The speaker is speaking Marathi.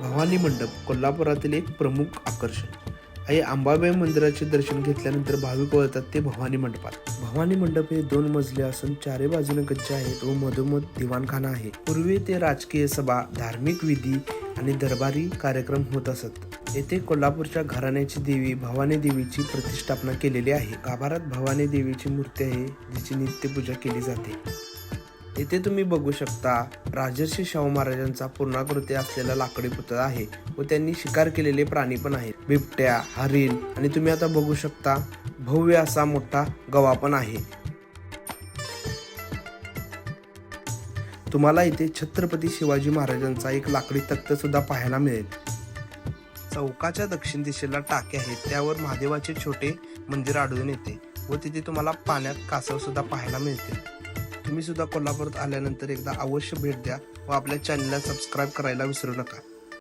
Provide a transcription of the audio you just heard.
भवानी मंडप कोल्हापुरातील एक प्रमुख आकर्षण. आई अंबाबाई मंदिराचे दर्शन घेतल्यानंतर भाविक वळतात ते भवानी मंडपात. भवानी मंडप हे दोन मजले असून चारे बाजूने गच्च आहेत व मधोमध दिवाणखाना आहे. पूर्वी ते राजकीय सभा धार्मिक विधी आणि दरबारी कार्यक्रम होत असत. येथे कोल्हापूरच्या घराण्याची देवी भवानी देवीची प्रतिष्ठापना केलेली आहे. गाभारात भवानी देवीची मूर्ती आहे जिची नित्यपूजा केली जाते. येथे तुम्ही बघू शकता राजर्षी शाहू महाराजांचा पूर्णाकृती असलेला लाकडी पुतळा आहे व त्यांनी शिकार केलेले प्राणी पण आहेत. बिबट्या हरिण आणि तुम्ही आता बघू शकता भव्य असा मोठा गवा पण आहे. तुम्हाला इथे छत्रपती शिवाजी महाराजांचा एक लाकडी तख्त सुद्धा पाहायला मिळेल. चौकाच्या दक्षिण दिशेला टाके आहेत. त्यावर महादेवाचे छोटे मंदिर आढळून येते व तिथे तुम्हाला पाण्यात कासव सुद्धा पाहायला मिळते तुम्ही सुद्धा कोल्हापूरात आल्यानंतर एकदा अवश्य भेट द्या व आपल्या चॅनलला सबस्क्राईब करायला विसरू नका.